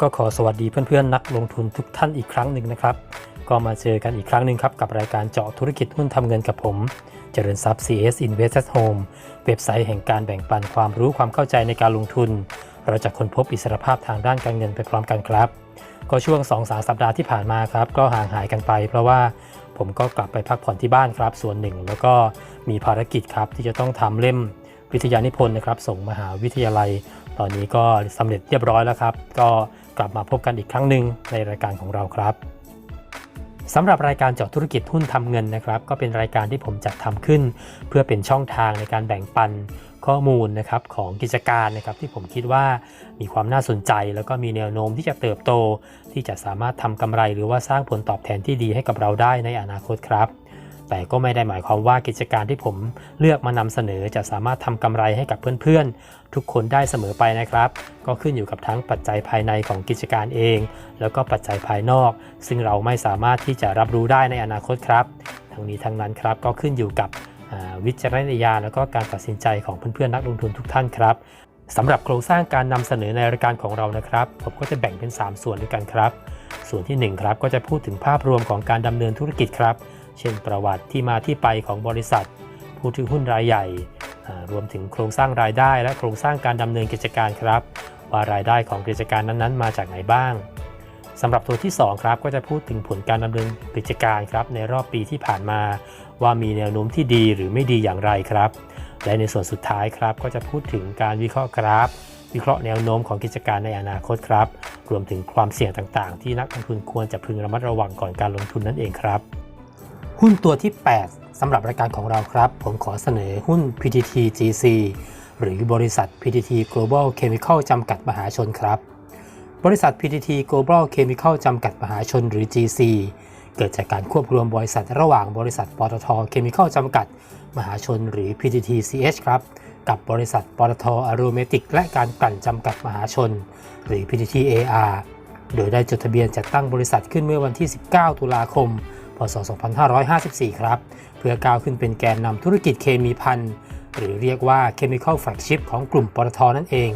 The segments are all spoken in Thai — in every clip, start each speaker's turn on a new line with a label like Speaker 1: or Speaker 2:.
Speaker 1: ก็ขอสวัสดีเพื่อนๆนักลงทุนทุกท่านอีกครั้งหนึ่งนะครับ ก็มาเจอกันอีกครั้งหนึ่งครับกับรายการเจาะธุรกิจหุ้นทำเงินกับผม เจริญทรัพย์ CS Invest at Home เว็บไซต์แห่งการแบ่งปันความรู้ความเข้าใจในการลงทุน เราจะค้นพบอิสรภาพทางด้านการเงินไปพร้อมกันครับ ก็ช่วง2อสาสัปดาห์ที่ผ่านมาครับ ก็ห่างหายกันไป เพราะว่าผมก็กลับไปพักผ่อนที่บ้านครับ ส่วนหนึ่ง แล้วก็มีภารกิจครับที่จะต้องทำเล่มวิทยานิพนธ์นะครับ ส่งมหาวิทยาลัย ตอนนี้ก็สำเร็จเรียบร้อยแล้วครับ ก็ กลับมาพบกันอีกครั้งหนึ่งในรายการของเราครับสำหรับรายการเจาะธุรกิจหุ้นทำเงินนะครับ ก็เป็นรายการที่ผมจัดทำขึ้น เพื่อเป็นช่องทางในการแบ่งปันข้อมูลนะครับของกิจการนะครับที่ผมคิดว่ามีความน่าสนใจ แล้วก็มีแนวโน้มที่จะเติบโต ที่จะสามารถทำกำไรหรือว่าสร้างผลตอบแทนที่ดีให้กับเราได้ในอนาคตครับ แต่ก็ไม่ได้หมายความว่ากิจการที่ผมเลือกมานำเสนอจะสามารถทำกำไรให้กับเพื่อนๆ ทุกคนได้เสมอไปนะครับ ก็ขึ้นอยู่กับทั้งปัจจัยภายในของกิจการเอง แล้วก็ปัจจัยภายนอก ซึ่งเราไม่สามารถที่จะรับรู้ได้ในอนาคตครับ ทั้งนี้ทั้งนั้นครับก็ขึ้นอยู่กับวิจารณญาณแล้วก็การตัดสินใจของเพื่อนๆนักลงทุนทุกท่านครับสำหรับโครงสร้างการนำเสนอในรายการของเรานะครับ ผมก็จะแบ่งเป็น 3 ส่วนด้วยกันครับ ส่วนที่ 1 ครับก็จะพูดถึงภาพรวมของการดำเนินธุรกิจครับ เช่นประวัติที่มาที่ไปของบริษัท ผู้ถือหุ้นรายใหญ่ รวมถึงโครงสร้างรายได้ และโครงสร้างการดำเนินกิจการครับ ว่ารายได้ของกิจการนั้นๆ มาจากไหนบ้างสำหรับตัวที่ 2 ครับก็จะพูดถึงผลการดำเนินกิจการครับในรอบปีที่ผ่านมา ว่ามีแนวโน้มที่ดีหรือไม่ดีอย่างไรครับ และในส่วนสุดท้ายครับก็จะพูดถึงการวิเคราะห์กราฟวิเคราะห์แนวโน้มของกิจการในอนาคตครับ รวมถึงความเสี่ยงต่างๆ ที่นักลงทุนควรจะพึงระมัดระวังก่อนการลงทุนนั่นเองครับ หุ้นตัวที่ 8สำหรับรายการของเราครับ ผมขอเสนอหุ้น PTT GC หรือบริษัท PTT Global Chemical จำกัดมหาชนครับ บริษัท PTT Global Chemical จำกัดมหาชนหรือ GC เกิดจากการควบรวมบริษัทระหว่างบริษัทปตท Chemical จำกัด มหาชนหรือ PTT CH ครับ กับบริษัทปตทอ r o m a t i c และการกลั่นจำกัดมหาชน หรือ PTT AR โดยได้จดทะเบียนจัดตั้งบริษัทขึ้นเมื่อวันที่ 19 ตุลาคม พศ 2554 ครับ เพื่อก้าวขึ้นเป็นแกนนำธุรกิจเคมีพันหรือเรียกว่า Chemical Flagship ของกลุ่มปตทนั่นเอง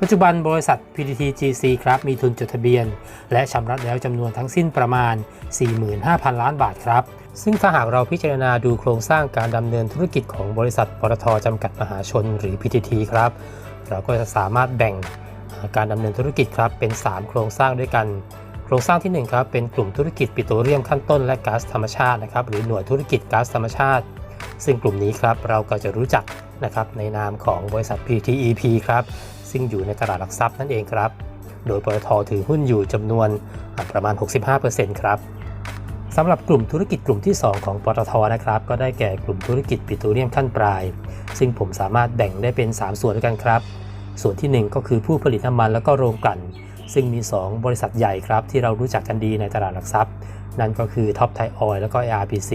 Speaker 1: ปัจจุบันบริษัท PTT GC ครับ มีทุนจดทะเบียน และชำระแล้วจำนวนทั้งสิ้นประมาณ 45,000 ล้านบาทครับ ซึ่งถ้าหากเราพิจารณาดูโครงสร้างการดำเนินธุรกิจของบริษัทปตทจำกัดมหาชนหรือ PTT ครับ เราก็จะสามารถแบ่งการดำเนินธุรกิจครับเป็น 3 โครงสร้างด้วยกัน ครงสร้างที่ 1 ครับ เป็นกลุ่มธุรกิจปิโตรเลียมขั้นต้นและก๊าซธรรมชาตินะครับหรือหน่วยธุรกิจก๊าซธรรมชาติ ซึ่งกลุ่มนี้ครับเราก็จะรู้จักนะครับในนามของบริษัท PTEP ครับซึ่งอยู่ในตลาดหลักทรัพย์นั่นเองครับ โดยปตทถือหุ้นอยู่จำนวนประมาณ 65%ครับสำหรับกลุ่มธุรกิจกลุ่มที่ 2 ของปตทนะครับก็ได้แก่กลุ่มธุรกิจปิโตรเลียมขั้นปลาย ซึ่งผมสามารถแบ่งได้เป็น 3 ส่วนด้วยกันครับ ส่วนทีหนึ่1 ก็คือผู้ผลิตน้ำมันแล้วก็โรงกลั่น ซึ่งมี 2 บริษัทใหญ่ครับ ที่เรารู้จักกันดีในตลาดหลักทรัพย์ นั่นก็คือท็อปไทออยแล้วก็ ARPC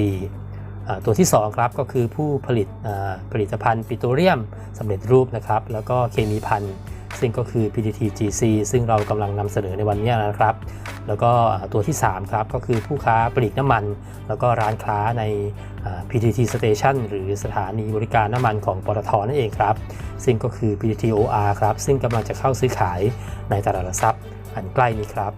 Speaker 1: ตัวที่ 2 ครับก็คือผู้ผลิตผลิตภัณฑ์ปิโตรเลียมสำเร็จรูปนะครับ แล้วก็เคมีพัน ซึ่งก็คือ PTT GC ซึ่งเรากำลังนำเสนอในวันนี้นะครับ แล้วก็ตัวที่ 3 ครับ ก็คือผู้ค้าปลีกน้ำมัน แล้วก็ร้านค้าใน PTT Station หรือสถานีบริการน้ำมันของปตทนั่นเองครับ ซึ่งก็คือ PTT OR ครับ ซึ่งกำลังจะเข้าซื้อขายในตลาดหลักทรัพย์อันใกล้นี้ครับ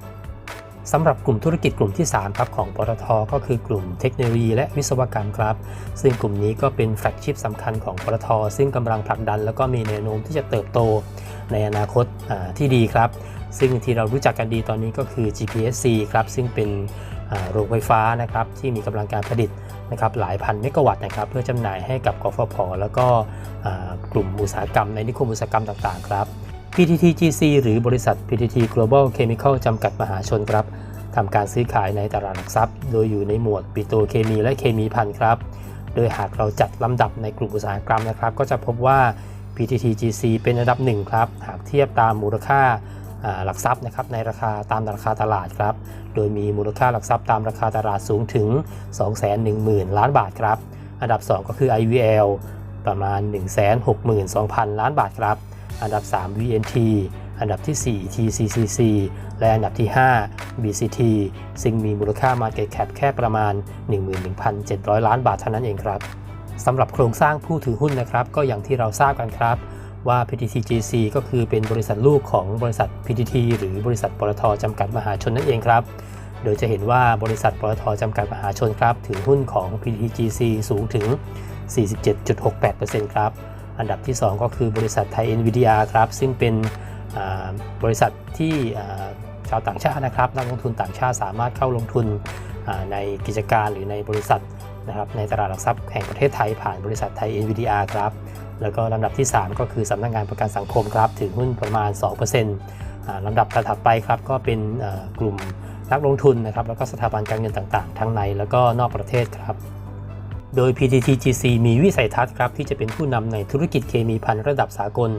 Speaker 1: สำหรับกลุ่มธุรกิจกลุ่มที่ 3 ครับของปตทก็คือกลุ่มเทคโนโลยีและวิศวกรรมครับ ซึ่งกลุ่มนี้ก็เป็นแฟลกชิพสำคัญของปตทซึ่งกำลังผลักดัน แล้วก็มีแนวโน้มที่จะเติบโต ในอนาคตที่ดีครับ ซึ่งที่เรารู้จักกันดีตอนนี้ก็คือ GPSC ครับ ซึ่งเป็นโรงไฟฟ้านะครับที่มีกำลังการผลิตนะครับหลายพันเมกะวัตต์นะครับเพื่อจำหน่ายให้กับกฟผแล้วก็กลุ่มอุตสาหกรรมในนิคมอุตสาหกรรมต่างๆครับ PTTGC หรือบริษัท PTT Global Chemical จำกัดมหาชนครับทำการซื้อขายในตลาดหลักทรัพย์ โดยอยู่ในหมวดปิโตรเคมีและเคมีพันครับ โดยหากเราจัดลำดับในกลุ่มอุตสาหกรรมนะครับ ก็จะพบว่า PTTGC เป็นอันดับหนึ่งครับ หากเทียบตามมูลค่าอ่าหลักทรัพย์นะครับในราคาตามราคาตลาดครับ โดยมีมูลค่าหลักทรัพย์ตามราคาตลาดสูงถึง 210,000 ล้านบาทครับ อันดับ 2 ก็คือ IVL ประมาณ 162,000 ล้านบาทครับ อันดับ 3 VNT อันดับที่ 4 TCCC และอันดับที่ 5 BCT ซึ่งมีมูลค่า Market Cap แค่ประมาณ 11,700 ล้านบาทเท่านั้นเองครับ สำหรับโครงสร้างผู้ถือหุ้นนะครับ ก็อย่างที่เราทราบกันครับ ว่า PTTGC ก็คือเป็นบริษัทลูกของบริษัท PTT หรือบริษัทปตทจำกัดมหาชนนั่นเองครับ โดยจะเห็นว่าบริษัทปตทจำกัดมหาชนครับ ถือหุ้นของ PTTGC สูงถึง 47.68%ครับ อันดับที่ 2 ก็คือบริษัทไทย NVIDIA ครับ ซึ่งเป็นบริษัทที่ชาวต่างชาตินะครับนักลงทุนต่างชาติสามารถเข้าลงทุนในกิจการหรือในบริษัท นะครับในตลาดหลักทรัพย์แห่งประเทศไทยผ่านบริษัทไทย NVIDIA ครับ แล้วก็ลำดับที่ 3 ก็คือสำนักงานประกันสังคมครับถือหุ้นประมาณ2%อ่าลำดับถัดไปครับก็เป็นกลุ่มนักลงทุนนะครับแล้วก็สถาบันการเงินต่างๆ ทั้งในแล้วก็นอกประเทศครับ โดย PTTGC มีวิสัยทัศน์ครับที่จะเป็นผู้นำในธุรกิจเคมีภัณฑ์ระดับสากล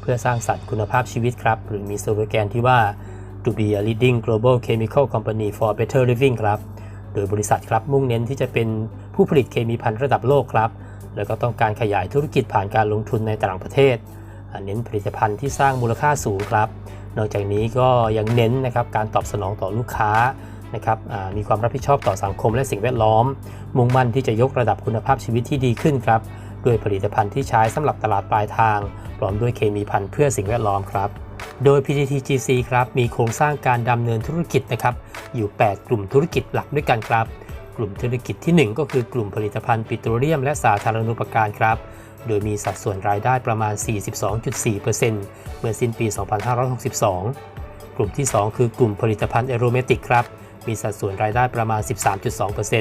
Speaker 1: เพื่อสร้างสรรค์คุณภาพชีวิตครับหรือมีสโลแกนที่ว่า to be a leading global chemical company for better living ครับ โดยบริษัทครับมุ่งเน้นที่จะเป็นผู้ผลิตเคมีภัณฑ์ระดับโลกครับ แล้วก็ต้องการขยายธุรกิจผ่านการลงทุนในต่างประเทศ เน้นผลิตภัณฑ์ที่สร้างมูลค่าสูงครับ นอกจากนี้ก็ยังเน้นนะครับการตอบสนองต่อลูกค้านะครับมีความรับผิดชอบต่อสังคมและสิ่งแวดล้อม มุ่งมั่นที่จะยกระดับคุณภาพชีวิตที่ดีขึ้นครับ ด้วยผลิตภัณฑ์ที่ใช้สำหรับตลาดปลายทางพร้อมด้วยเคมีภัณฑ์เพื่อสิ่งแวดล้อมครับ โดย PTTGC ครับมีโครงสร้างการดำเนินธุรกิจนะครับอยู่ 8 กลุ่มธุรกิจหลักด้วยกันครับ กลุ่มธุรกิจที่ 1 ก็คือกลุ่มผลิตภัณฑ์ปิโตรเลียมและสาธารณูปการครับ โดยมีสัดส่วนรายได้ประมาณ 42.4%เมื่อสิ้นปี 2562 กลุ่มที่ 2 คือกลุ่มผลิตภัณฑ์แอโรเมติกครับมีสัดส่วนรายได้ประมาณ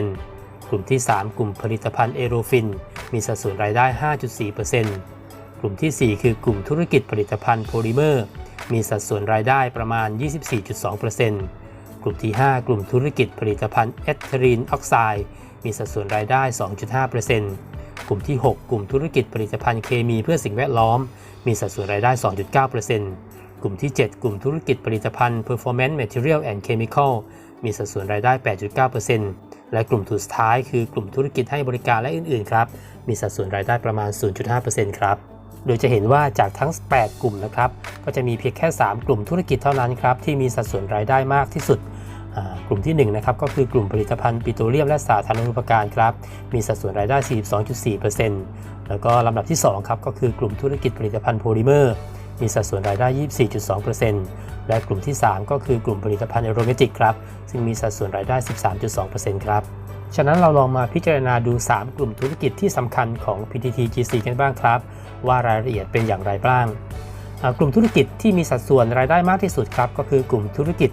Speaker 1: 13.2%กลุ่มที่ 3 กลุ่มผลิตภัณฑ์เอโรฟิน มีสัดส่วนรายได้ 5.4%กลุ่มทีสี่4 คือกลุ่มธุรกิจผลิตภัณฑ์โพลิเมอร์ มีสัดส่วนรายได้ประมาณ 24.2%กลุ่มที่ 5 กลุ่มธุรกิจผลิตภัณฑ์เอทเทอรีนออกไซด์มีสัดส่วนรายได้ 2.5%กลุ่มที่ 6 กลุ่มธุรกิจผลิตภัณฑ์เคมีเพื่อสิ่งแวดล้อม มีสัดส่วนรายได้ 2.9%กลุ่มที่ 7 กลุ่มธุรกิจผลิตภัณฑ์ Performance Material and Chemical มีสัดส่วนรายได้ 8.9%และกลุ่มสุดท้ายคือกลุ่มธุรกิจให้บริการและอื่น ๆ ครับ มีสัดส่วนรายได้ประมาณ 0.5%ครับ โดยจะเห็นว่าจากทั้ง 8 กลุ่มนะครับ ก็จะมีเพียงแค่ 3 กลุ่มธุรกิจเท่านั้นครับที่มีสัดส่วนรายได้มากที่สุดกลุ่มที่ 1 นะครับก็คือกลุ่มผลิตภัณฑ์ปิโตรเลียมและสาธารณูปการครับ มีสัดส่วนรายได้ 42.4%แล้วก็ลำดับที่ 2 ครับก็คือกลุ่มธุรกิจผลิตภัณฑ์โพลิเมอร์ มีสัดส่วนรายได้ 24.2%และกลุ่มที่ 3 ก็คือกลุ่มผลิตภัณฑ์เอโรเมติกครับ ซึ่งมีสัดส่วนรายได้ 13.2%ครับ ฉะนั้นเราลองมาพิจารณาดู 3 กลุ่มธุรกิจที่สำคัญของ PTTGC กันบ้างครับ ว่ารายละเอียดเป็นอย่างไรบ้าง กลุ่มธุรกิจที่มีสัดส่วนรายได้มากที่สุดครับ ก็คือกลุ่มธุรกิจ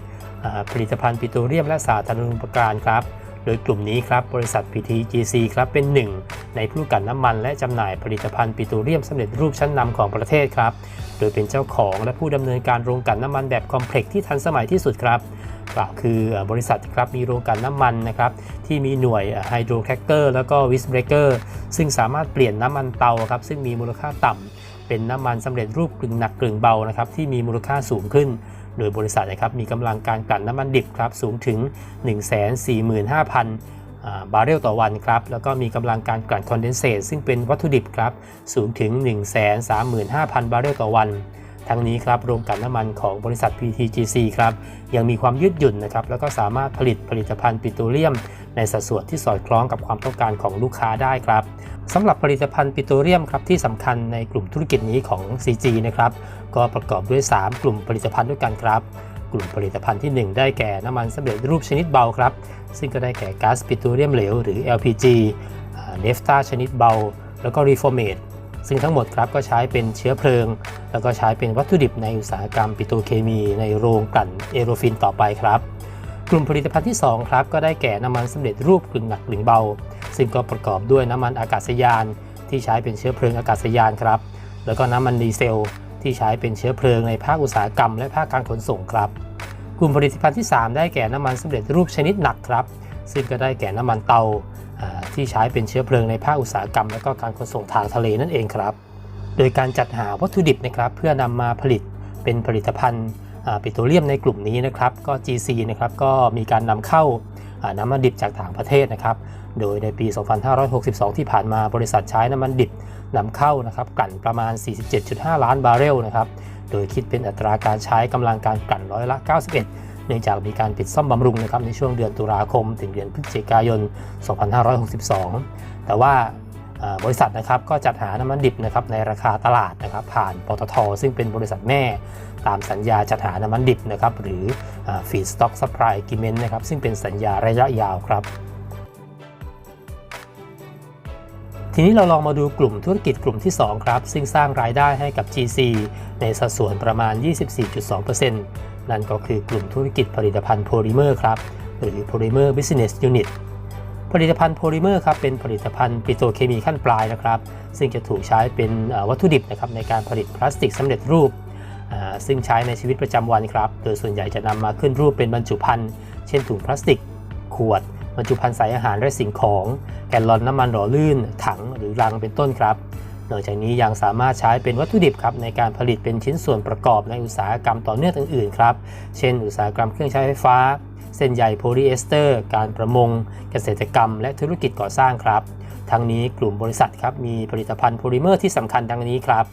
Speaker 1: ผลิตภัณฑ์ปิโตรเลียมและสาธารณูปการครับ โดยกลุ่มนี้ครับบริษัท PTGC ครับเป็นหนึ่งในผู้กันน้ำมันและจำหน่ายผลิตภัณฑ์ปิโตรเลียมสำเร็จรูปชั้นนำของประเทศครับ โดยเป็นเจ้าของและผู้ดำเนินการโรงกลั่นน้ำมันแบบคอมเพล็กซ์ที่ทันสมัยที่สุดครับ กล่าวคือบริษัทครับมีโรงกลั่นน้ำมันนะครับที่มีหน่วยไฮโดรแคคเกอร์แล้วก็วิสเบรกเกอร์ซึ่งสามารถเปลี่ยนน้ำมันเตาครับซึ่งมีมูลค่าต่ำเป็นน้ำมันสำเร็จรูปกึ่งหนักกึ่งเบานะครับที่มีมูลค่าสูงขึ้น โดยบริษัทนะครับมีกำลังการกลั่นน้ำมันดิบครับสูงถึง 145,000อ่าบาร์เรลต่อวันครับ แล้วก็มีกำลังการกลั่นคอนเดนเซตซึ่งเป็นวัตถุดิบครับ สูงถึง 135,000 บาร์เรลต่อวัน ทั้งนี้ครับโรงกลั่นน้ำมันของบริษัท PTGC ครับยังมีความยืดหยุ่นนะครับแล้วก็สามารถผลิตผลิตภัณฑ์ปิโตรเลียม ในสัดส่วนที่สอดคล้องกับความต้องการของลูกค้าได้ครับสำหรับผลิตภัณฑ์ปิโตรเลียมครับที่สำคัญในกลุ่มธุรกิจนี้ของ CG นะครับก็ประกอบด้วย 3 กลุ่มผลิตภัณฑ์ด้วยกันครับกลุ่มผลิตภัณฑ์ที่ 1 ได้แก่น้ำมันสำเร็จรูปชนิดเบาครับ ซึ่งก็ได้แก่ก๊าซปิโตรเลียมเหลวหรือ LPG เนฟตาชนิดเบา แล้วก็รีโฟร์เมตซึ่งทั้งหมดครับก็ใช้เป็นเชื้อเพลิง แล้วก็ใช้เป็นวัตถุดิบในอุตสาหกรรมปิโตรเคมีในโรงกลั่นเอโรฟินต่อไปครับ กลุ่มผลิตภัณฑ์ที่ 2 ครับ ก็ได้แก่น้ำมันสำเร็จรูปกึ่งหนักกึ่งเบา ซึ่งก็ประกอบด้วยน้ำมันอากาศยาน ที่ใช้เป็นเชื้อเพลิงอากาศยานครับ แล้วก็น้ำมันดีเซล ที่ใช้เป็นเชื้อเพลิงในภาคอุตสาหกรรม และภาคการขนส่งครับ กลุ่มผลิตภัณฑ์ที่ 3 ได้แก่น้ำมันสำเร็จรูปชนิดหนักครับซึ่งก็ได้แก่น้ำมันเตาที่ใช้เป็นเชื้อเพลิงในภาคอุตสาหกรรม และก็การขนส่งทางทะเลนั่นเองครับ โดยการจัดหาวัตถุดิบนะครับเพื่อนำมาผลิตเป็นผลิตภัณฑ์ปิโตรเลียมในกลุ่มนี้นะครับก็ GC นะครับก็มีการนำเข้าน้ำมันดิบจากต่างประเทศนะครับ โดยในปี 2562 ที่ผ่านมาบริษัทใช้น้ำมันดิบนำเข้านะครับกลั่นประมาณ 47.5 ล้านบาร์เรลนะครับ โดยคิดเป็นอัตราการใช้กำลังการกลั่นร้อยละ 91 เนื่องจากมีการปิดซ่อมบำรุงนะครับในช่วงเดือนตุลาคม ถึงเดือนพฤศจิกายน 2562 แต่ว่า บริษัทนะครับก็จัดหาน้ำมันดิบนะครับในราคาตลาดนะครับผ่านปตท ซึ่งเป็นบริษัทแม่ ตามสัญญาจัดหาน้ำมันดิบนะครับหรือ Feedstock Supply Agreement นะครับซึ่งเป็นสัญญาระยะยาวครับ ทีนี้เราลองมาดูกลุ่มธุรกิจกลุ่มที่ 2 ครับ ซึ่งสร้างรายได้ให้กับ GC ในสัดส่วนประมาณ 24.2%นั่นก็คือกลุ่มธุรกิจผลิตภัณฑ์โพลิเมอร์ครับหรือ Polymer Business Unit ผลิตภัณฑ์โพลิเมอร์ครับเป็นผลิตภัณฑ์ปิโตรเคมีขั้นปลายนะครับ ซึ่งจะถูกใช้เป็นวัตถุดิบนะครับในการผลิตพลาสติกสำเร็จรูป ซึ่งใช้ในชีวิตประจำวันครับ โดยส่วนใหญ่จะนำมาขึ้นรูปเป็นบรรจุภัณฑ์เช่นถุงพลาสติก ขวด บรรจุภัณฑ์ใส่อาหารและสิ่งของแกลลอนน้ำมันหล่อลื่น ถังหรือรังเป็นต้นครับนอกจากนี้ยังสามารถใช้เป็นวัตถุดิบครับในการผลิตเป็นชิ้นส่วนประกอบในอุตสาหกรรมต่อเนื่องอื่นๆครับ เช่น อุตสาหกรรมเครื่องใช้ไฟฟ้า เส้นใยโพลีเอสเตอร์ การประมง เกษตรกรรม และธุรกิจก่อสร้างครับ ทั้งนี้กลุ่มบริษัทครับมีผลิตภัณฑ์โพลิเมอร์ที่สำคัญดังนี้ครับ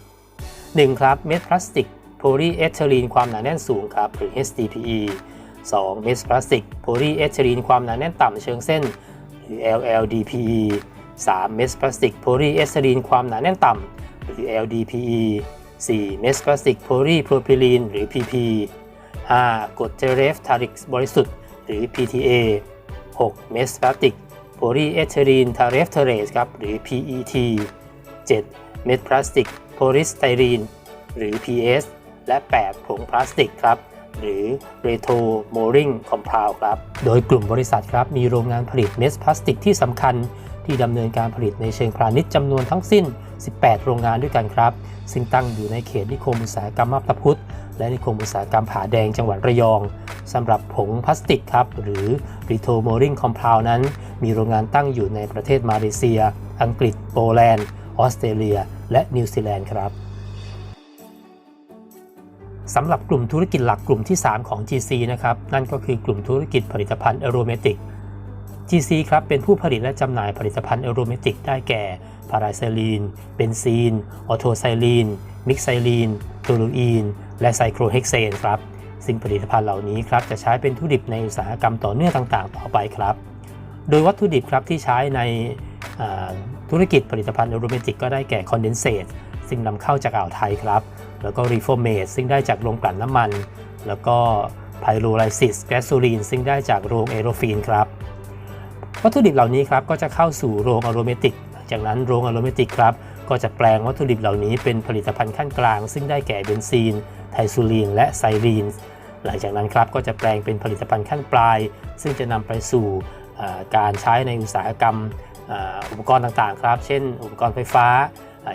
Speaker 1: 1. ครับเม็ดพลาสติกโพลีเอทิลีนความหนาแน่นสูงครับหรือ HDPE 2. เม็ดพลาสติกโพลีเอทิลีนความหนาแน่นต่ำเชิงเส้นหรือ LLDPE 3. เม็ดพลาสติกโพลีเอทิลีนความหนาแน่นต่ำหรือ LDPE 4. เม็ดพลาสติกโพลีโพรพิลีนหรือ PP 5. กรดเทเรฟทาริกบริสุทธิ์ รือ PTA 6. เมสพลาสติกโพลีเอทิลีนทาเรฟเทเรสครับหรือ PET 7. เม็ดพลาสติกโพลิสไตรีนหรือ PS และ 8 ผงพลาสติกครับหรือ Reto m o r i n g Compound ครับ โดยกลุ่มบริษัทครับมีโรงงานผลิตเม็ดพลาสติกที่สำคัญ ที่ดำเนินการผลิตในเชิงพาณิชย์จำนวนทั้งสิ้น 18 โรงงานด้วยกันครับ ซึ่งตั้งอยู่ในเขตนิคมอุตสาหกรรมมาบตาพุธและนิคมอุตสาหกรรมผาแดงจังหวัดระยองสำหรับผงพลาสติกครับ หรือ Reto m o r i n g Compound นั้น มีโรงงานตั้งอยู่ในประเทศมาเลเซีย อังกฤษ โปแลนด์ ออสเตรเลีย และนิวซีแลนด์ครับสำหรับกลุ่มธุรกิจหลักกลุ่มที่ 3 ของ GC นะครับ นั่นก็คือกลุ่มธุรกิจผลิตภัณฑ์อโรเมติก GC ครับเป็นผู้ผลิตและจำหน่ายผลิตภัณฑ์เอโรเมติกได้แก่พาราไซลีน เบนซีน ออโทไซลีน มิกไซลีนโทลูอีน และไซโครเฮกเซนครับ ซึ่งผลิตภัณฑ์เหล่านี้ครับจะใช้เป็นวัตถุดิบในอุตสาหกรรมต่อเนื่องต่างๆ ต่อไปครับ โดยวัตถุดิบครับที่ใช้ในธุรกิจผลิตภัณฑ์เอโรเมติกก็ได้แก่คอนเดนเซตซึ่งนำเข้าจากอ่าวไทยครับ แล้วก็รีโฟเมตซึ่งได้จากโรงกลั่นน้ำมัน แล้วก็ไพโรไลซิสแกสโซลีนซึ่งได้จากโรงเอโรฟีนครับ วัตถุดิบเหล่านี้ครับก็จะเข้าสู่โรงอะโรเมติก หลังจากนั้นโรงอะโรเมติกครับก็จะแปลงวัตถุดิบเหล่านี้เป็นผลิตภัณฑ์ขั้นกลาง ซึ่งได้แก่เบนซีน ไทซูลีน และไซรีน หลังจากนั้นครับก็จะแปลงเป็นผลิตภัณฑ์ขั้นปลาย ซึ่งจะนำไปสู่การใช้ในอุตสาหกรรมอุปกรณ์ต่างๆครับ เช่น อุปกรณ์ไฟฟ้า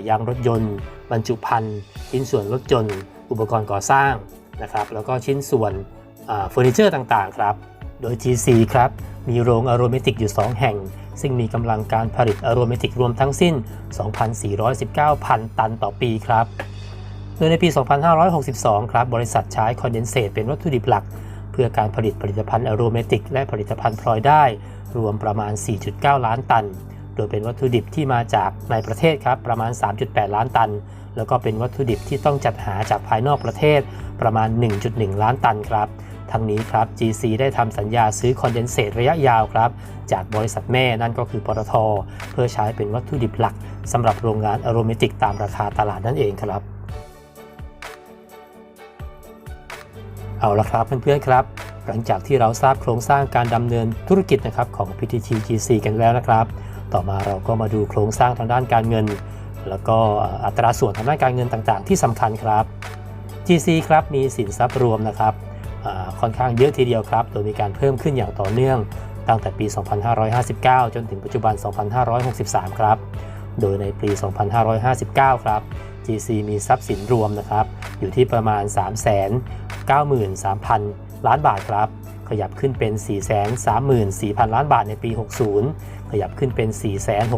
Speaker 1: ยางรถยนต์ บรรจุภัณฑ์ชิ้นส่วนรถยนต์ อุปกรณ์ก่อสร้างนะครับแล้วก็ชิ้นส่วนเฟอร์นิเจอร์ต่างๆครับ โดย GC ครับ มีโรงอะโรเมติกอยู่ 2 แห่ง ซึ่งมีกำลังการผลิตอะโรเมติกรวมทั้งสิ้น 2,419,000 ตันต่อปีครับ โดยในปี 2562 ครับ บริษัทใช้คอนเดนเซตเป็นวัตถุดิบหลัก เพื่อการผลิตผลิตภัณฑ์อะโรเมติกและผลิตภัณฑ์พลอยได้ รวมประมาณ 4.9 ล้านตัน โดยเป็นวัตถุดิบที่มาจากในประเทศครับประมาณ 3.8 ล้านตัน แล้วก็เป็นวัตถุดิบที่ต้องจัดหาจากภายนอกประเทศประมาณ 1.1 ล้านตันครับ ทั้งนี้ครับ GC ได้ทำสัญญาซื้อคอนเดนเซตระยะยาวครับ จากบริษัทแม่นั่นก็คือปตท เพื่อใช้เป็นวัตถุดิบหลักสำหรับโรงงานอะโรเมติกตามราคาตลาดนั่นเองครับ เอาละครับเพื่อนๆครับ หลังจากที่เราทราบโครงสร้างการดำเนินธุรกิจนะครับของ PTT GC กันแล้วนะครับ ต่อมาเราก็มาดูโครงสร้างทางด้านการเงิน แล้วก็อัตราส่วนทางด้านการเงินต่างๆ ที่สำคัญครับ GC ครับมีสินทรัพย์รวมนะครับ ค่อนข้างเยอะทีเดียวครับ โดยมีการเพิ่มขึ้นอย่างต่อเนื่องตั้งแต่ปี 2559 จนถึงปัจจุบัน 2563 ครับ โดยในปี 2559 ครับ GC มีทรัพย์สินรวมนะครับ อยู่ที่ประมาณ 393,000 ล้านบาทครับ ขยับขึ้นเป็น 434,000 ล้านบาทในปี 60 ขยับขึ้นเป็น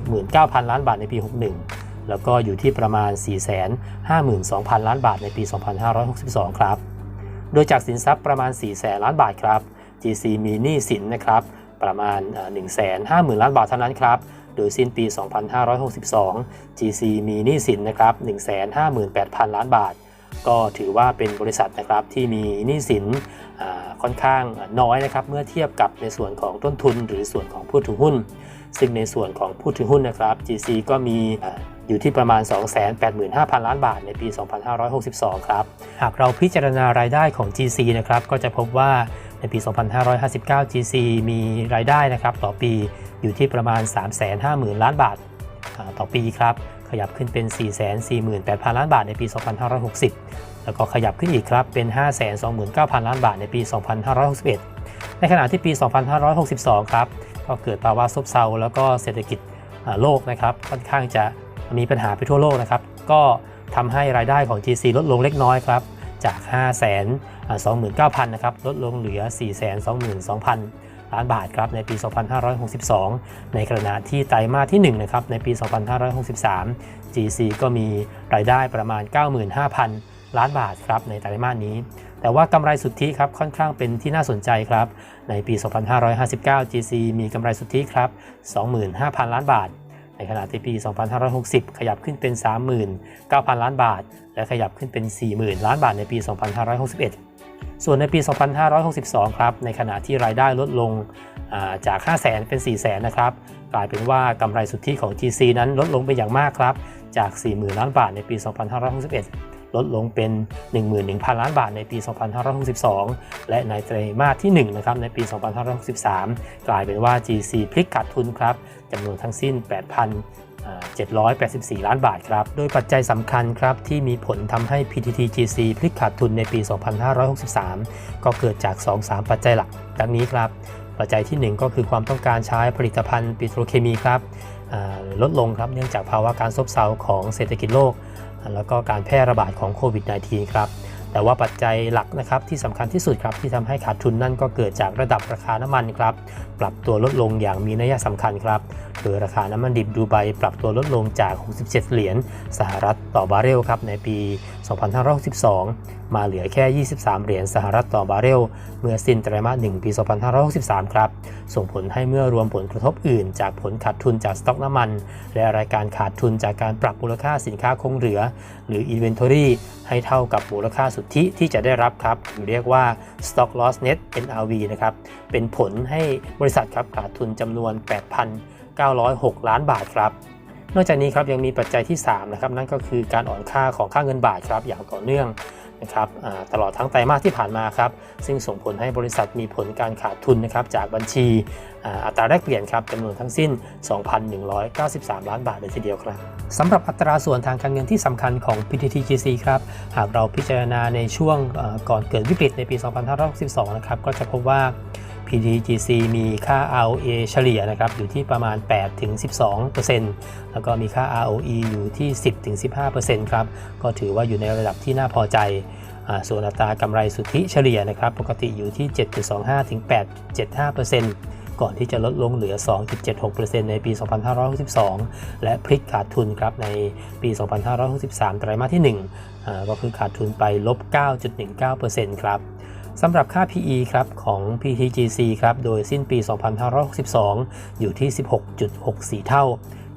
Speaker 1: 469,000 ล้านบาทในปี 61 แล้วก็อยู่ที่ประมาณ 452,000 ล้านบาทในปี 2562 ครับ โดยจากสินทรัพย์ประมาณ 4 แสนล้านบาทครับ GC มีหนี้สินนะครับประมาณ 150,000 ล้านบาทเท่านั้นครับโดยสิ้นปี 2562 GC มีหนี้สินนะครับ158,000 ล้านบาท ก็ถือว่าเป็นบริษัทนะครับที่มีหนี้สินค่อนข้างน้อยนะครับเมื่อเทียบกับในส่วนของต้นทุน หรือส่วนของผู้ถือหุ้น ซึ่งในส่วนของผู้ถือหุ้นนะครับ GC ก็มี อ่าอยู่ที่ประมาณ 285,000 ล้านบาทในปี 2562 ครับ หากเราพิจารณารายได้ของ GC นะครับ ก็จะพบว่าในปี 2559 GC มีรายได้นะครับต่อปีอยู่ที่ประมาณ 350,000 ล้านบาทอ่าต่อปีครับ ขยับขึ้นเป็น 448,000 ล้านบาทในปี 2560 แล้วก็ขยับขึ้นอีกครับ เป็น 529,000 ล้านบาทในปี 2561 ในขณะที่ปี 2562 ครับ ก็เกิดภาวะซบเซาแล้วก็เศรษฐกิจอ่าโลกนะครับ ค่อนข้างจะ มีปัญหาไปทั่วโลกนะครับ ก็ทำให้รายได้ของ GC ลดลงเล็กน้อยครับ จาก 5 2 9 0 0 0นะครับ ลดลงเหลือ 4 2 2 0 0 0 ล้านบาทครับ ในปี 2562 ในขณะที่ไตรมาสที่ 1 นะครับ ในปี 2563 GC ก็มีรายได้ประมาณ 95,000 ล้านบาทครับ ในไตรมาสนี้ แต่ว่ากำไรสุทธิครับ ค่อนข้างเป็นที่น่าสนใจครับ ในปี 2559 GC มีกำไรสุทธิครับ 25,000 ล้านบาท ในขณะที่ปี 2560 ขยับขึ้นเป็น 39,000 ล้านบาท และขยับขึ้นเป็น 40,000 ล้านบาทในปี 2561 ส่วนในปี 2562 ครับ ในขณะที่รายได้ลดลงาจาก 5 0 0 0 0 0 เป็น 4 0 0 0 0 0 นะครับ กลายเป็นว่ากำไรสุทธิของ GC นั้นลดลงไปอย่างมากครับ จาก 40,000 ล้านบาทในปี 2561 ลดลงเป็น 11,000 ล้านบาทในปี 2562 และในไตรมาสที่1นะครับในปี 2563 กลายเป็นว่า GC พลิกขาดทุนครับจำนวนทั้งสิ้น 8,784 ล้านบาทครับ โดยปัจจัยสำคัญครับที่มีผลทำให้ PTTGC พลิกขาดทุนในปี 2563 ก็เกิดจาก 2-3 ปัจจัยหลัก ดังนี้ครับปัจจัยที่ 1 ก็คือความต้องการใช้ผลิตภัณฑ์ปิโตรเคมีครับลดลงครับเนื่องจากภาวะการซบเซาของเศรษฐกิจโลก แล้วก็การแพร่ระบาดของโควิด -19 ครับแต่ว่าปัจจัยหลักนะครับที่สำคัญที่สุดครับที่ทำให้ขาดทุนนั่นก็เกิดจากระดับราคาน้ำมันครับปรับตัวลดลงอย่างมีนัยสำคัญครับ โดยราคาน้ำมันดิบดูไบปรับตัวลดลงจาก 67 เหรียญสหรัฐต่อบาร์เรลครับในปี 2562มาเหลือแค่ 23 เหรียญสหรัฐต่อบาร์เรล เมื่อสิ้นไตรมาส 1 ปี 2563 ครับ ส่งผลให้เมื่อรวมผลกระทบอื่น จากผลขาดทุนจากสต็อกน้ำมัน และรายการขาดทุนจากการปรับมูลค่าสินค้าคงเหลือ หรือ Inventory ให้เท่ากับมูลค่าสุทธิที่จะได้รับครับหรือเรียกว่า Stock Loss Net NRV นะครับ เป็นผลให้บริษัทครับขาดทุนจำนวน 8,906 ล้านบาทครับนอกจากนี้ครับยังมีปัจจัยที่3นะครับนั่นก็คือการอ่อนค่าของค่าเงินบาทครับอย่างต่อเนื่อง นะครับตลอดทั้งไตรมาสที่ผ่านมาครับซึ่งส่งผลให้บริษัทมีผลการขาดทุนนะครับจากบัญชีอัตราแลกเปลี่ยนครับจำนวนทั้งสิ้น 2,193 ล้านบาทเลยทีเดียวครับสำหรับอัตราส่วนทางการเงินที่สำคัญของ PTTGC ครับหากเราพิจารณาในช่วงก่อนเกิดวิกฤตในปี 2562 นะครับก็จะพบว่า PTGC มีค่า ROA เฉลี่ยนะครับอยู่ที่ประมาณ 8-12%แล้วก็มีค่า ROE อยู่ที่ 10-15%ครับ ก็ถือว่าอยู่ในระดับที่น่าพอใจอส่วนอัตรากำไรสุทธิเฉลี่ยนะครับปกติอยู่ที่ 7.25-8.75%ก่อนที่จะลดลงเหลือ 2.76%ในปี 2562 และพลิกขาดทุนครับในปี 2563 ไตรมาสที่ 1 ก็คือขาดทุนไปลบ 9.19%ครับ สำหรับค่า PE ครับของ PTGC ครับโดยสิ้นปี 2562 อยู่ที่ 16.64 เท่า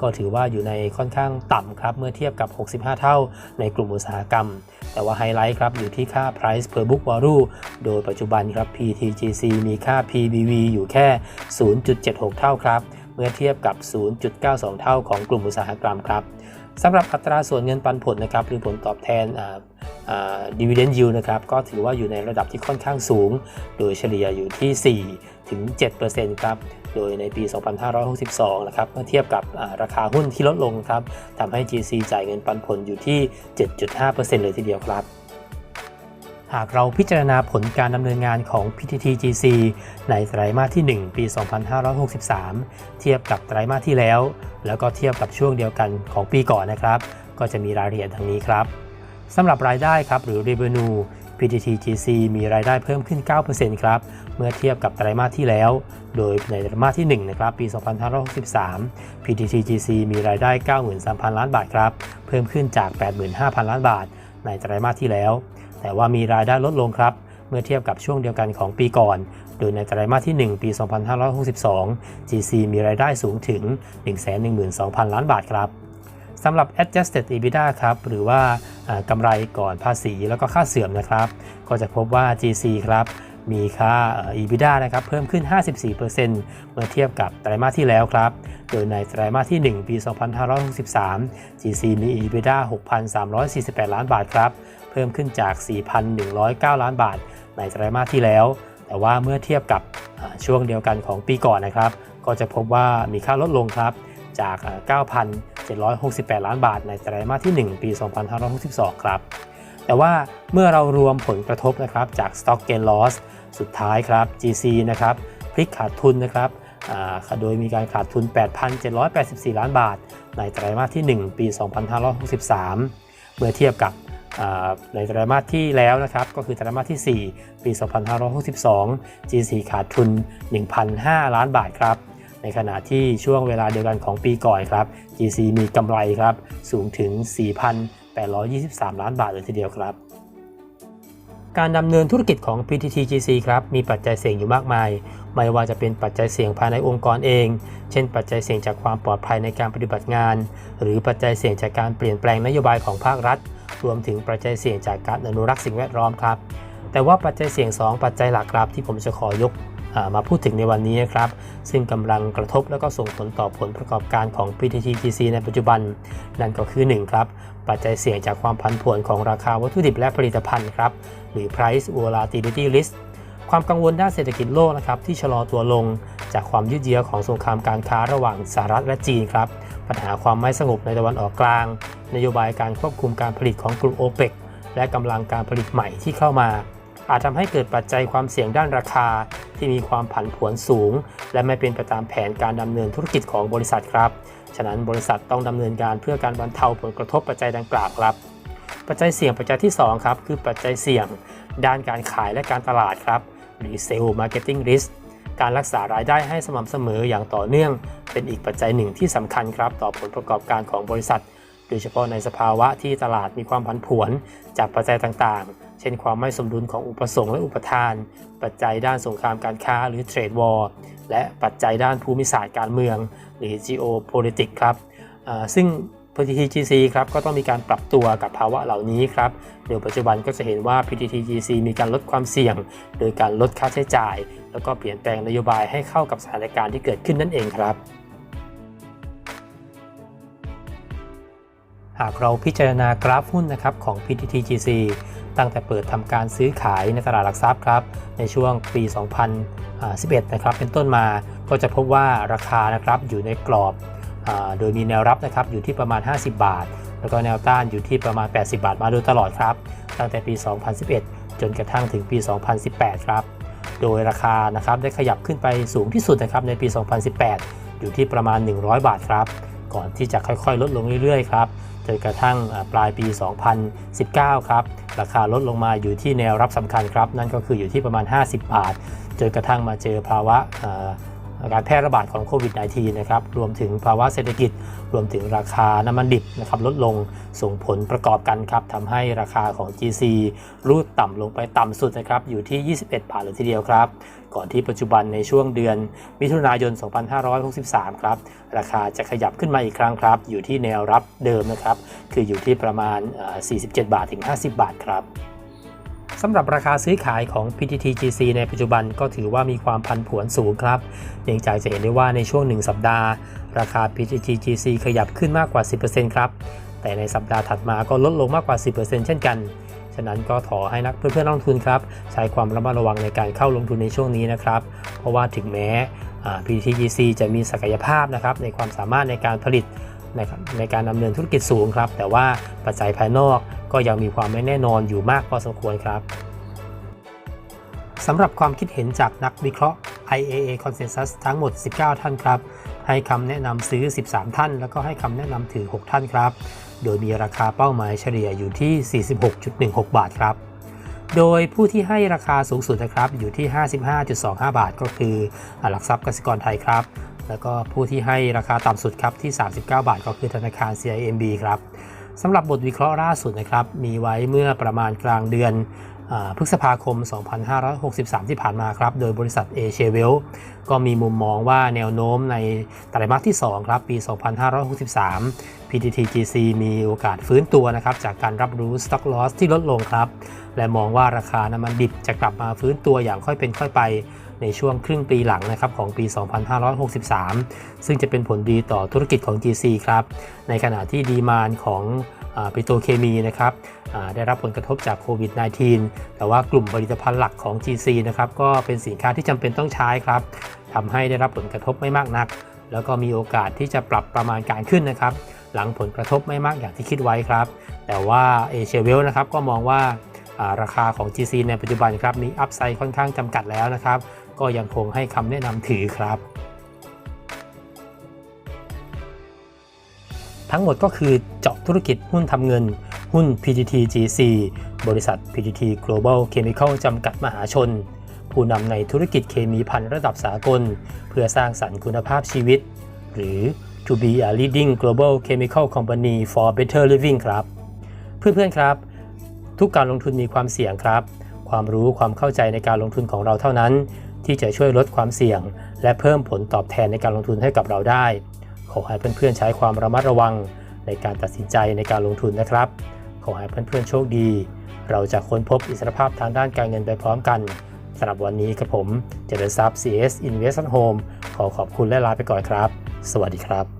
Speaker 1: ก็ถือว่าอยู่ในค่อนข้างต่ำครับเมื่อเทียบกับ 65 เท่าในกลุ่มอุตสาหกรรม แต่ว่าไฮไลท์ครับอยู่ที่ค่า Price per book value โดยปัจจุบันครับ PTGC มีค่า PBV อยู่แค่ 0.76 เท่าครับ เมื่อเทียบกับ 0.92 เท่าของกลุ่มอุตสาหกรรมครับ สำหรับอัตราส่วนเงินปันผลนะครับหรือผลตอบแทนดีเวเดนยูนะครับก็ถือว่าอยู่ในระดับที่ค่อนข้างสูง โดยเฉลี่ยอยู่ที่4ถึง7%ครับโดยในปี 2562 นะครับเมื่อเทียบกับราคาหุ้นที่ลดลงครับทำให้ GC จ่ายเงินปันผลอยู่ที่ 7.5%เลยทีเดียวครับ หากเราพิจารณาผลการดำเนินงานของ PTTGC ในไตรมาสที่ 1 ปี 2563 เทียบกับไตรมาสที่แล้ว แล้วก็เทียบกับช่วงเดียวกันของปีก่อนนะครับ ก็จะมีรายละเอียดดังนี้ครับสำหรับรายได้ครับหรือ revenue PTTGC มีรายได้เพิ่มขึ้น 9%ครับ เมื่อเทียบกับไตรมาสที่แล้ว โดยในไตรมาสที่ 1 นะครับ ปี 2563 PTTGC มีรายได้ 93,000 ล้านบาทครับ เพิ่มขึ้นจาก 85,000 ล้านบาท ในไตรมาสที่แล้ว แต่ว่ามีรายได้ลดลงครับ เมื่อเทียบกับช่วงเดียวกันของปีก่อน โดยในไตรมาสที่ 1 ปี 2562 GC มีรายได้สูงถึง 112,000 ล้านบาทครับสำหรับ adjusted EBITDA ครับ หรือว่ากำไรก่อนภาษีแล้วก็ค่าเสื่อมนะครับ ก็จะพบว่า GC ครับ มีค่า EBITDA นะครับ เพิ่มขึ้น 54%เมื่อเทียบกับไตรมาสที่แล้วครับ โดยในไตรมาสที่ 1 ปี 2563 GC มี EBITDA 6,348 ล้านบาทครับ เพิ่มขึ้นจาก 4,109 ล้านบาท ในไตรมาสที่แล้ว แต่ว่าเมื่อเทียบกับช่วงเดียวกันของปีก่อนนะครับ ก็จะพบว่ามีค่าลดลงครับจากอ่า9,768 ล้านบาท ในไตรมาสที่ 1 ปี 2562 ครับ แต่ว่าเมื่อเรารวมผลกระทบนะครับจาก Stock Gain Loss สุดท้ายครับ GC นะครับพลิกขาดทุนนะครับโดยมีการขาดทุน 8,784 ล้านบาท ในไตรมาสที่ 1 ปี 2563 เมื่อเทียบกับ ในไตรมาสที่แล้วนะครับก็คือไตรมาสที่ 4 ปี 2562 GC ขาดทุน 1,005 ล้านบาทครับ ในขณะที่ช่วงเวลาเดียวกันของปีก่อนครับ GC มีกำไรครับสูงถึง 4,823 ล้านบาทเลยทีเดียวครับ การดำเนินธุรกิจของ PTT GC ครับมีปัจจัยเสี่ยงอยู่มากมาย ไม่ว่าจะเป็นปัจจัยเสี่ยงภายในองค์กรเอง เช่น ปัจจัยเสี่ยงจากความปลอดภัยในการปฏิบัติงาน หรือปัจจัยเสี่ยงจากการเปลี่ยนแปลงนโยบายของภาครัฐ รวมถึงปัจจัยเสี่ยงจากการอนุรักษ์สิ่งแวดล้อมครับ แต่ว่าปัจจัยเสี่ยง 2 ปัจจัยหลักครับที่ผมจะขอยกมาพูดถึงในวันนี้นะครับ ซึ่งกำลังกระทบและก็ส่งผลต่อผลประกอบการของ PTT GC ในปัจจุบัน นั่นก็คือ 1 ครับ ปัจจัยเสี่ยงจากความผันผวนของราคาวัตถุดิบและผลิตภัณฑ์ครับ หรือ price volatility risk ความกังวลด้านเศรษฐกิจโลกนะครับที่ชะลอตัวลง จากความยืดเยื้อของสงครามการค้าระหว่างสหรัฐและจีนครับ ปัญหาความไม่สงบในตะวันออกกลาง นโยบายการควบคุมการผลิตของกลุ่มโอเปกและกำลังการผลิตใหม่ที่เข้ามา อาจทำให้เกิดปัจจัยความเสี่ยงด้านราคา ที่มีความผันผวนสูง และไม่เป็นไปตามแผนการดำเนินธุรกิจของบริษัทครับ ฉะนั้นบริษัทต้องดำเนินการเพื่อการบรรเทาผลกระทบปัจจัยดังกล่าวครับปัจจัยเสี่ยงปัจจัยที่สองครับคือปัจจัยเสี่ยง ด้านการขายและการตลาดครับ หรือ Sales Marketing Risk การรักษารายได้ให้สม่ำเสมออย่างต่อเนื่อง เป็นอีกปัจจัยหนึ่งที่สำคัญครับต่อผลประกอบการของบริษัท โดยเฉพาะในสภาวะที่ตลาดมีความผันผวน จากปัจจัยต่างๆ เช่นความไม่สมดุลของอุปสงค์และอุปทาน ปัจจัยด้านสงครามการค้าหรือ Trade War และปัจจัยด้านภูมิศาสตร์การเมือง หรือ Geopolitics ครับซึ่ง PTTGC ครับก็ต้องมีการปรับตัวกับภาวะเหล่านี้ครับโดยปัจจุบันก็จะเห็นว่า PTTGC มีการลดความเสี่ยง โดยการลดค่าใช้จ่าย แล้วก็เปลี่ยนแปลงนโยบายให้เข้ากับสถานการณ์ที่เกิดขึ้นนั่นเองครับ หากเราพิจารณากราฟหุ้นนะครับของ PTTGC ตั้งแต่เปิดทำการซื้อขายในตลาดหลักทรัพย์ครับในช่วงปี 2011 นะครับเป็นต้นมาก็จะพบว่าราคานะครับอยู่ในกรอบ โดยมีแนวรับนะครับอยู่ที่ประมาณ 50 บาท แล้วก็แนวต้านอยู่ที่ประมาณ 80 บาทมาโดยตลอดครับ ตั้งแต่ปี 2011 จนกระทั่งถึงปี 2018 ครับ โดยราคานะครับได้ขยับขึ้นไปสูงที่สุดนะครับในปี 2018 อยู่ที่ประมาณ 100 บาทครับ ก่อนที่จะค่อยๆ ลดลงเรื่อยๆ ครับ จนกระทั่งปลายปี 2019 ครับ ราคาลดลงมาอยู่ที่แนวรับสำคัญครับ นั่นก็คืออยู่ที่ประมาณ 50 บาท จนกระทั่งมาเจอภาวะ การแพร่ระบาดของโควิด -19 นะครับรวมถึงภาวะเศรษฐกิจ รวมถึงราคาน้ำมันดิบนะครับลดลงส่งผลประกอบกันครับทำให้ราคาของ GC รูดต่ำลงไปต่ำสุดนะครับอยู่ที่ 21 บาทเลยทีเดียวครับ ก่อนที่ปัจจุบันในช่วงเดือนมิถุนายน 2563 ครับ ราคาจะขยับขึ้นมาอีกครั้งครับ อยู่ที่แนวรับเดิมนะครับ คืออยู่ที่ประมาณ 47 บาทถึง 50 บาทครับ สำหรับราคาซื้อขายของ PTTGC ในปัจจุบันก็ถือว่ามีความผันผวนสูงครับ เนื่องจากจะเห็นได้ว่าในช่วง 1 สัปดาห์ ราคา PTTGC ขยับขึ้นมากกว่า 10%ครับ แต่ในสัปดาห์ถัดมาก็ลดลงมากกว่า 10%เช่นกัน ฉะนั้นก็ขอให้นักเพื่อนๆนักลงทุนครับ ใช้ความระมัดระวังในการเข้าลงทุนในช่วงนี้นะครับ เพราะว่าถึงแม้ PTTGC จะมีศักยภาพนะครับในความสามารถในการผลิต นะครับในการดำเนินธุรกิจสูงครับ แต่ว่าปัจจัยภายนอกก็ยังมีความไม่แน่นอนอยู่มากพอสมควรครับสำหรับความคิดเห็นจากนักวิเคราะห์ IAA Consensus ทั้งหมด 19 ท่านครับ ให้คำแนะนำซื้อ 13 ท่าน แล้วก็ให้คำแนะนำถือ 6 ท่านครับ โดยมีราคาเป้าหมายเฉลี่ยอยู่ที่ 46.16 บาทครับ โดยผู้ที่ให้ราคาสูงสุดนะครับอยู่ที่ 55.25 บาท ก็คือหลักทรัพย์กสิกรไทยครับ แล้วก็ผู้ที่ให้ราคาต่ำสุดครับที่ 39 บาท ก็คือธนาคาร CIMB ครับสำหรับบทวิเคราะห์ล่าสุดนะครับมีไว้เมื่อประมาณกลางเดือนอพฤษภาคม 2563 ที่ผ่านมาครับ โดยบริษัทเอเชเวลก็มีมุมมองว่าแนวโน้มในไตรมาสที่ 2 ครับ ปี 2563 PTTGC มีโอกาสฟื้นตัวนะครับจากการรับรู้ stock loss ที่ลดลงครับ และมองว่าราคาน้ำมันดิบจะกลับมาฟื้นตัวอย่างค่อยเป็นค่อยไปในช่วงครึ่งปีหลังนะครับของปี 2563 ซึ่งจะเป็นผลดีต่อธุรกิจของ GC ครับ ในขณะที่ดีมานของปิโตรเคมีนะครับได้รับผลกระทบจากโควิด -19 แต่ว่ากลุ่มผลิตภัณฑ์หลักของ GC นะครับก็เป็นสินค้าที่จำเป็นต้องใช้ครับทำให้ได้รับผลกระทบไม่มากนัก แล้วก็มีโอกาสที่จะปรับประมาณการขึ้นนะครับ หลังผลกระทบไม่มากอย่างที่คิดไว้ครับ แต่ว่าเอเชียเวลนะครับก็มองว่าอ่าราคาของ GC ในปัจจุบันครับมีอัพไซด์ค่อนข้างจำกัดแล้วนะครับ ก็ยังคงให้คำแนะนำถือครับ ทั้งหมดก็คือเจาะธุรกิจหุ้นทำเงิน หุ้น PTTGC บริษัท PTT Global Chemical จำกัดมหาชน ผู้นำในธุรกิจเคมีพันระดับสากล เพื่อสร้างสรรค์คุณภาพชีวิต หรือ to be a leading global chemical company for better living ครับ เพื่อนๆครับ ทุกการลงทุนมีความเสี่ยงครับ ความรู้ความเข้าใจในการลงทุนของเราเท่านั้น ที่จะช่วยลดความเสี่ยง และเพิ่มผลตอบแทนในการลงทุนให้กับเราได้ ขอให้เพื่อนๆใช้ความระมัดระวังในการตัดสินใจในการลงทุนนะครับ ขอให้เพื่อนๆโชคดี เราจะค้นพบอิสรภาพทางด้านการเงินไปพร้อมกัน สำหรับวันนี้กับผมเจริญทรัพย์ CS Investment Home ขอขอบคุณและลาไปก่อนครับ สวัสดีครับ